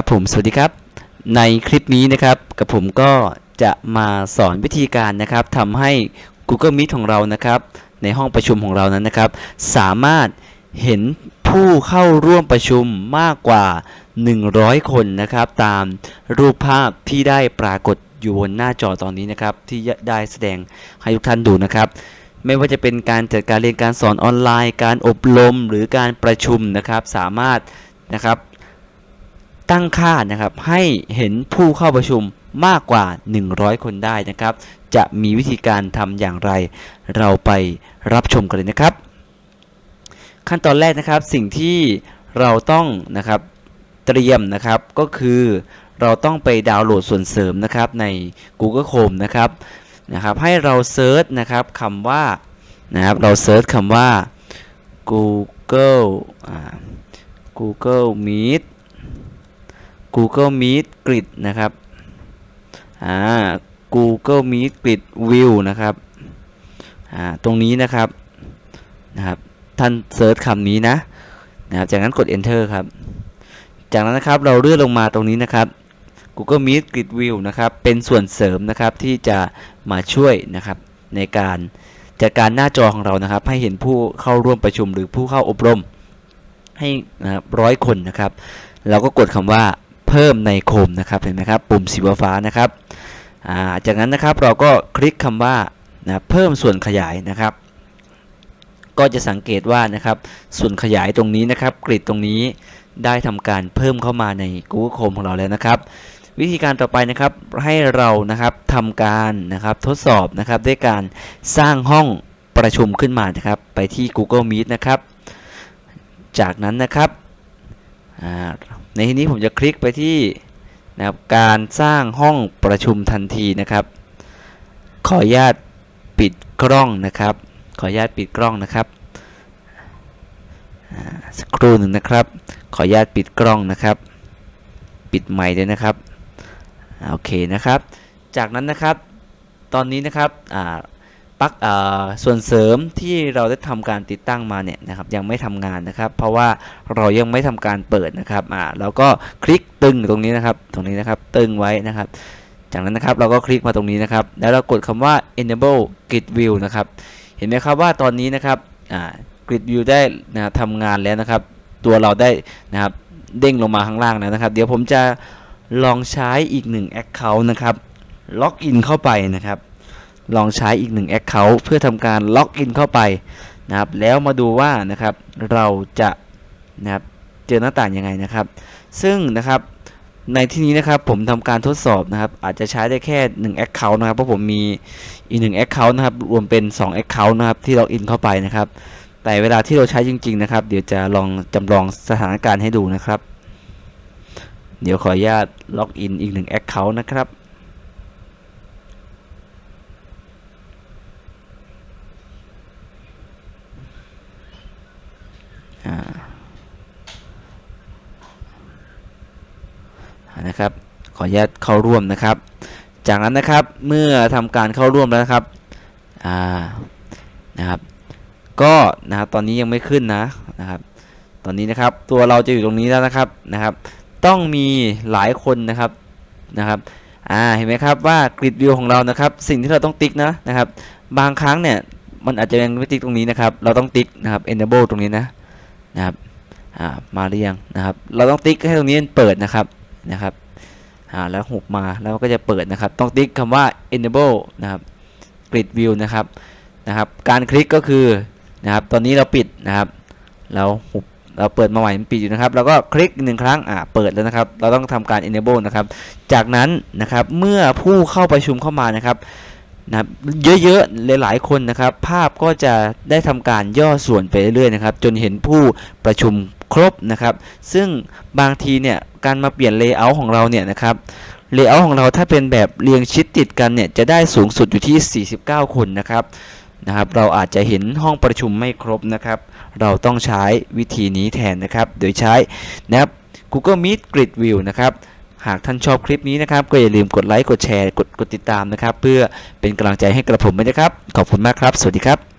ครับผมสวัสดีครับ ในคลิปนี้นะครับกับผมก็จะมาสอนวิธีการนะครับทำให้ Google Meet ของเรานะครับ ในห้องประชุมของเรานั้นนะครับ สามารถเห็นผู้เข้าร่วมประชุมมากกว่า 100 คนนะครับ ตามรูปภาพที่ได้ปรากฏอยู่บนหน้าจอตอนนี้นะครับ ที่ได้แสดงให้ทุกท่านดูนะครับ ไม่ว่าจะเป็นการจัดการเรียนการสอนออนไลน์ การอบรมหรือการประชุมนะครับ สามารถนะครับ ตั้งค่านะครับให้เห็นผู้เข้าประชุมมากกว่า 100 คนได้นะครับ จะมีวิธีการทำอย่างไร เราไปรับชมกันเลยนะครับ ขั้นตอนแรกนะครับสิ่งที่เราต้องนะครับเตรียมนะครับก็คือเราต้องไปดาวน์โหลดส่วนเสริมนะครับใน Google Chrome นะครับนะครับ ให้เราเซิร์ชนะครับคำว่านะครับเราเซิร์ชคำว่า Google Google Meet Google Meet Grid นะครับอ่า Google Meet Grid View นะครับอ่าตรงนี้นะครับนะครับ ท่านเซิร์ชคำนี้นะนะครับจากนั้นกด enter ครับ จากนั้นนะครับเราเลื่อนลงมาตรงนี้นะครับ Google Meet Grid View นะครับเป็นส่วนเสริมนะครับที่จะมาช่วยนะครับในการจัดการหน้าจอของเรานะครับ ให้เห็นผู้เข้าร่วมประชุมหรือผู้เข้าอบรมให้นะครับร้อยคนนะครับ เราก็กดคำว่า เพิ่มในโคมนะครับเห็นไหมครับปุ่มสีฟ้านะครับาจากนั้นนะครับเราก็คลิกคำว่านะเพิ่มส่วนขยายนะครับ ก็จะสังเกตว่านะครับส่วนขยายตรงนี้นะครับกริดตรงนี้ได้ทำการเพิ่มเข้ามาใน Google Chrome ของเราแล้วนะครับ วิธีการต่อไปนะครับให้เรานะครับทำการนะครับทดสอบนะครับด้วยการสร้างห้องประชุมขึ้นมานะครับ ไปที่ Google Meet นะครับ จากนั้นนะครับ ในที่นี้ผมจะคลิกไปที่นะครับการสร้างห้องประชุมทันทีนะครับ ขออนุญาตปิดกล้องนะครับ ขออนุญาตปิดกล้องนะครับสักครู่หนึ่งนะครับ ขออนุญาตปิดกล้องนะครับ ปิดไมค์ด้วยนะครับโอเคนะครับ จากนั้นนะครับ ตอนนี้นะครับ ปลั๊กส่วนเสริมที่เราได้ทำการติดตั้งมาเนี่ยนะครับยังไม่ทำงานนะครับ เพราะว่าเรายังไม่ทำการเปิดนะครับอ่าเราก็คลิกตึงตรงนี้นะครับ ตรงนี้นะครับตึงไว้นะครับ จากนั้นนะครับเราก็คลิกมาตรงนี้นะครับ แล้วเรากดคำว่า enable grid view นะครับเห็นไหมครับว่าตอนนี้นะครับอ่า grid view ได้นะทำงานแล้วนะครับ ตัวเราได้นะครับเด้งลงมาข้างล่างแล้วนะครับ เดี๋ยวผมจะลองใช้อีกหนึ่ง account นะครับล็อกอินเข้าไปนะครับ ลองใช้อีกหนึ่ง account เพื่อทำการล็อกอินเข้าไปนะครับแล้วมาดูว่านะครับเราจะนะครับเจอหน้าต่างยังไงนะครับ ซึ่งนะครับในที่นี้นะครับผมทำการทดสอบนะครับอาจจะใช้ได้แค่1 account นะครับเพราะผมมีอีก1 account นะครับรวมเป็น2 account นะครับที่ล็อกอินเข้าไปนะครับ แต่เวลาที่เราใช้จริง ๆนะครับ เดี๋ยวจะลองจำลองสถานการณ์ให้ดูนะครับ เดี๋ยวขออนุญาตล็อกอินอีกหนึ่ง account นะครับ นะครับ ขออนุญาตเข้าร่วมนะครับ จากนั้นนะครับเมื่อทำการเข้าร่วมแล้วนะครับอ่านะครับก็นะครับตอนนี้ยังไม่ขึ้นนะนะครับ ตอนนี้นะครับตัวเราจะอยู่ตรงนี้แล้วนะครับนะครับ ต้องมีหลายคนนะครับนะครับอ่าเห็นไหมครับว่ากริดวิวของเรานะครับ สิ่งที่เราต้องติ๊กนะนะครับ บางครั้งเนี่ยมันอาจจะยังไม่ติ๊กตรงนี้นะครับ เราต้องติ๊กนะครับ enable ตรงนี้นะนะครับอ่ามาหรือยังนะครับ เราต้องติ๊กให้ตรงนี้เปิดนะครับ นะครับอ่าแล้วหุบมาแล้วก็จะเปิดนะครับ ต้องติ๊กคำว่า enable นะครับ grid view นะครับนะครับ การคลิกก็คือนะครับ ตอนนี้เราปิดนะครับ เราหุบเราเปิดมาใหม่มันปิดอยู่นะครับเราก็คลิกหนึ่งครั้งอ่าเปิดแล้วนะครับ เราต้องทำการ enable นะครับ จากนั้นนะครับเมื่อผู้เข้าประชุมเข้ามานะครับนะครับเยอะๆหลายๆคนนะครับ ภาพก็จะได้ทำการย่อส่วนไปเรื่อยๆนะครับ จนเห็นผู้ประชุม ครบนะครับ ซึ่งบางทีเนี่ยการมาเปลี่ยน layout ของเราเนี่ยนะครับ layout ของเราถ้าเป็นแบบเรียงชิดติดกันเนี่ยจะได้สูงสุดอยู่ที่ 49 คนนะครับนะครับ เราอาจจะเห็นห้องประชุมไม่ครบนะครับ เราต้องใช้วิธีนี้แทนนะครับ โดยใช้นะครับ Google Meet Grid View นะครับหากท่านชอบคลิปนี้นะครับ ก็อย่าลืมกดไลค์กดแชร์กดกดติดตามนะครับ เพื่อเป็นกำลังใจให้กระผมด้วยนะครับ ขอบคุณมากครับ สวัสดีครับ